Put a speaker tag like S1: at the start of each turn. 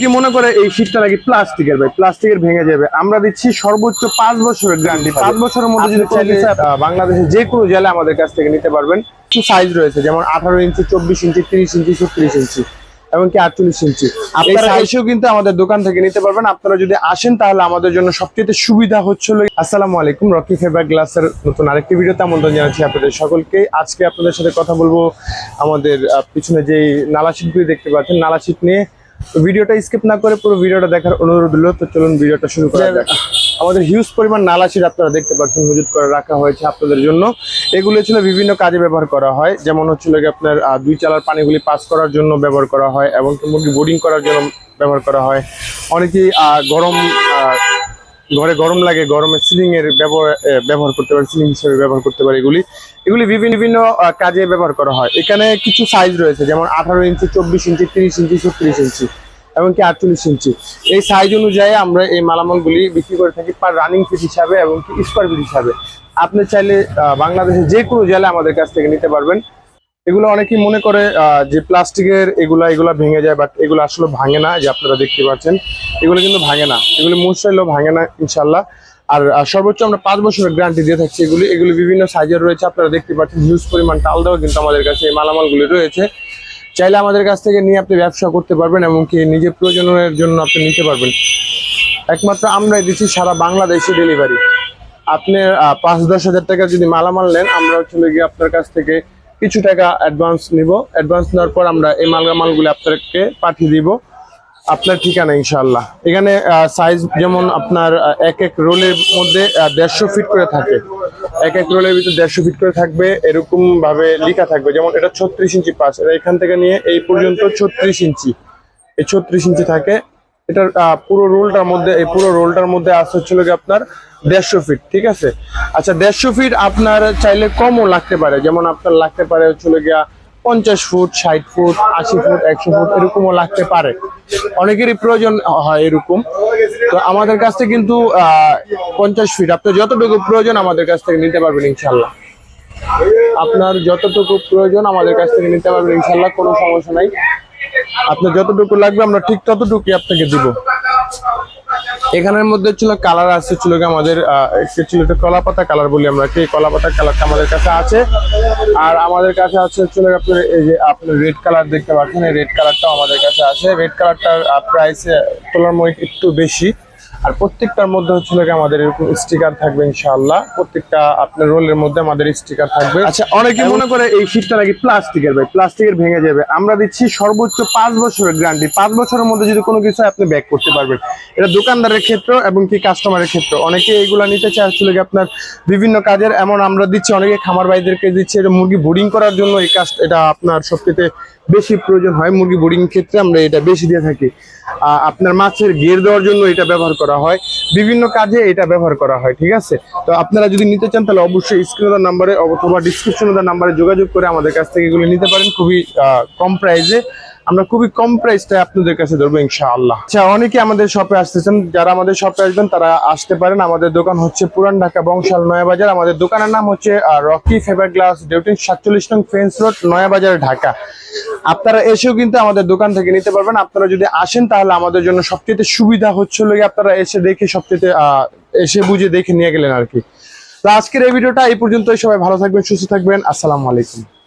S1: কি মনে করে এই শীতটা নাকি প্লাস্টিকের ভাই? প্লাস্টিকের ভেঙে যাবে। আমরা দিচ্ছি সর্বোচ্চ পাঁচ বছরের গ্যারান্টি পাঁচ বছরের মধ্যে যদি বাংলাদেশের যে কোনো জেলায় আমাদের কাছ থেকে নিতে পারবেন। কিছু সাইজ রয়েছে যেমন আঠারো ইঞ্চি চব্বিশ ইঞ্চি তিরিশ ইঞ্চি ছত্রিশ ইঞ্চি এমনকি আটচল্লিশ ইঞ্চি। আপনারা এসেও কিন্তু আমাদের দোকান থেকে নিতে পারবেন। আপনারা যদি আসেন তাহলে আমাদের জন্য সবচেয়ে সুবিধা হচ্ছিল আসসালামু আলাইকুম রকি ফেবার গ্লাসের নতুন আরেকটি ভিডিওতে আমন্ত্রণ জানাচ্ছি আপনাদের সকলকে। আজকে আপনাদের সাথে কথা বলব আমাদের পিছনে যে নালা দেখতে পাচ্ছেন নালা নিয়ে তো ভিডিওটা স্কিপ না করে পুরো ভিডিওটা দেখার অনুরোধ হলো তো চলুন ভিডিওটা শুরু করা যাক। আমাদের হিউজ পরিমাণ নালা শীট আপনারা দেখতে পাচ্ছেন মজুত করে রাখা হয়েছে আপনাদের জন্য। এগুলো ছিল বিভিন্ন কাজে ব্যবহার করা হয় যেমন হচ্ছিল আপনার দুই চালার পানিগুলি পাস করার জন্য ব্যবহার করা হয় এবং মুরগি বোর্ডিং করার জন্য ব্যবহার করা হয়। অনেকেই গরম ঘরে গরম লাগে, গরমে সিলিং এর ব্যবহার করতে পারে সিলিং হিসেবে ব্যবহার করতে পারে এগুলি। এগুলি বিভিন্ন বিভিন্ন কাজে ব্যবহার করা হয়। এখানে কিছু সাইজ রয়েছে, যেমন আঠারো ইঞ্চি, চব্বিশ ইঞ্চি, তিরিশ ইঞ্চি, ছত্রিশ ইঞ্চি, এমনকি আটচল্লিশ ইঞ্চি। এই সাইজ অনুযায়ী আমরা এই মালামালগুলি বিক্রি করে থাকি পার রানিং ফিট হিসাবে এবং স্কোয়ার ফিট হিসাবে। আপনি চাইলে বাংলাদেশের যে কোনো জেলায় আমাদের কাছ থেকে নিতে পারবেন। এগুলো অনেকেই মনে করে যে প্লাস্টিকের এগুলা এগুলা ভেঙে যায় বাট এগুলো আসলে ভাঙে না যে আপনারা দেখতে পাচ্ছেন। এগুলো কিন্তু ভাঙে না। এগুলো মুসাইলেও ভাঙে না ইনশাল্লাহ আর সর্বোচ্চ আমরা পাঁচ বছরের গ্যারান্টি দিয়ে থাকছি এগুলি। এগুলি বিভিন্ন সাইজের রয়েছে, আপনারা দেখতে পাচ্ছেন হিউজ পরিমাণ টাল দেওয়া কিন্তু আমাদের কাছে এই মালামালগুলি রয়েছে। চাইলে আমাদের কাছ থেকে নিয়ে আপনি ব্যবসা করতে পারবেন, এমনকি নিজের প্রয়োজনের জন্য আপনি নিতে পারবেন। একমাত্র আমরাই দিচ্ছি সারা বাংলাদেশে ডেলিভারি আপনি পাঁচ দশ হাজার টাকা যদি মালামাল নেন, আমরা চলে গিয়ে আপনার কাছ থেকে কিছু টাকা অ্যাডভান্স নিব। অ্যাডভান্স নেওয়ার পর আমরা এই মালগা মালগামালগুলি আপনাকে পাঠিয়ে দিব। আপনার ঠিকানা ইনশাল্লাহ এখানে সাইজ যেমন আপনার এক এক রোলের মধ্যে দেড়শো ফিট করে থাকে। এক এক রোলের ভিতরে দেড়শো ফিট করে থাকবে, এরকম ভাবে লেখা থাকবে। যেমন এটা ছত্রিশ ইঞ্চি পাস। এটা এখান থেকে নিয়ে এই পর্যন্ত ছত্রিশ ইঞ্চি। এই ছত্রিশ ইঞ্চি থাকে। এটার পুরো রোলটার মধ্যে, এই পুরো রোলটার মধ্যে আসতে হচ্ছিল কি আপনার দেড়শো ফিট ঠিক আছে? আচ্ছা দেড়শো ফিট আপনার চাইলে কমও লাগতে পারে, যেমন আপনার লাগতে পারে হচ্ছিল গিয়া পঞ্চাশ ফুট ষাট ফুট আশি ফুট একশো ফুট এরকমও লাগতে পারে। অনেকেরই প্রয়োজন হয় এরকম। তো আমাদের কাছ থেকে কিন্তু পঞ্চাশ ফিট আপনার যতটুকু প্রয়োজন আমাদের কাছ থেকে নিতে পারবেন ইনশাল্লাহ আপনার যতটুকু প্রয়োজন আমাদের কাছ থেকে নিতে পারবেন ইনশাল্লাহ কোনো সমস্যা নাই। আপনার যতটুকু লাগবে, আমরা ঠিক ততটুকুই আপনাকে দিব। এখানের মধ্যে ছিল কালার, আছে ছিল আমাদের ছিল কলা পাতা কালার বলি আমরা কি কলা পাতা কালারটা আমাদের কাছে আছে। আর আমাদের কাছে আছে ছিল আপনার এই যে আপনি রেড কালার দেখতে পাচ্ছেন, এই রেড কালারটাও আমাদের কাছে আছে। রেড কালারটার প্রাইস তোলার মধ্যে একটু বেশি। আর প্রত্যেকটার মধ্যে হচ্ছিল কি আমাদের এরকম স্টিকার থাকবে ইনশাআল্লাহ। প্রত্যেকটা আপনার রোলের মধ্যে আমাদের স্টিকার থাকবে। আচ্ছা অনেকে মনে করে এই শীটটা নাকি প্লাস্টিকের ভাই প্লাস্টিকের ভেঙে যাবে। আমরা দিচ্ছি সর্বোচ্চ পাঁচ বছরের গ্যারান্টি পাঁচ বছরের মধ্যে যদি কোনো কিছু আপনি ব্যাক করতে পারবেন। এটা দোকানদারের ক্ষেত্র এবং কি কাস্টমারের ক্ষেত্র। অনেকে এইগুলা নিতে চায় আসলে কি আপনার বিভিন্ন কাজের। এমন আমরা দিচ্ছি অনেকে খামার ভাইদেরকে দিচ্ছি এটা মুরগি বোর্ডিং করার জন্য এই কাজ এটা আপনার সবচেয়ে বেশি প্রয়োজন হয় মুরগি বোর্ডিং ক্ষেত্রে, আমরা এটা বেশি দিয়ে থাকি। আপনার মাছের গের দেওয়ার জন্য এটা ব্যবহার করা হয়। বিভিন্ন কাজে এটা ব্যবহার করা হয়, ঠিক আছে? তো আপনারা যদি নিতে চান, তাহলে অবশ্যই স্ক্রিনের নাম্বারে অথবা ডিসক্রিপশনের নাম্বারে যোগাযোগ করে আমাদের কাছ থেকে এগুলো নিতে পারেন। খুবই কম প্রাইসে আমরা খুবই কম প্রাইসটা আপনাদের কাছে ধরবো, ইনশাআল্লাহ। আচ্ছা অনেকে আমাদের শপে আসতেছেন। যারা আমাদের শপে আসবেন, তারা আসতে পারেন। আমাদের দোকান হচ্ছে পুরান ঢাকা বংশাল নয়াবাজার। আমাদের দোকানের নাম হচ্ছে রকি ফেভার গ্লাস ডিউটিন সাতচল্লিশ নং ফেন্স রোড নয়াবাজার, ঢাকা। আপনারা এসেও কিন্তু আমাদের দোকান থেকে নিতে পারবেন। আপনারা যদি আসেন তাহলে আমাদের জন্য সবচেয়ে সুবিধা হচ্ছে আপনারা এসে দেখে সবচেয়ে এসে বুঝে দেখে নিয়ে গেলেন আর কি। তো আজকের এই ভিডিওটা এই পর্যন্তই। সবাই ভালো থাকবেন, সুস্থ থাকবেন। আসসালামু আলাইকুম।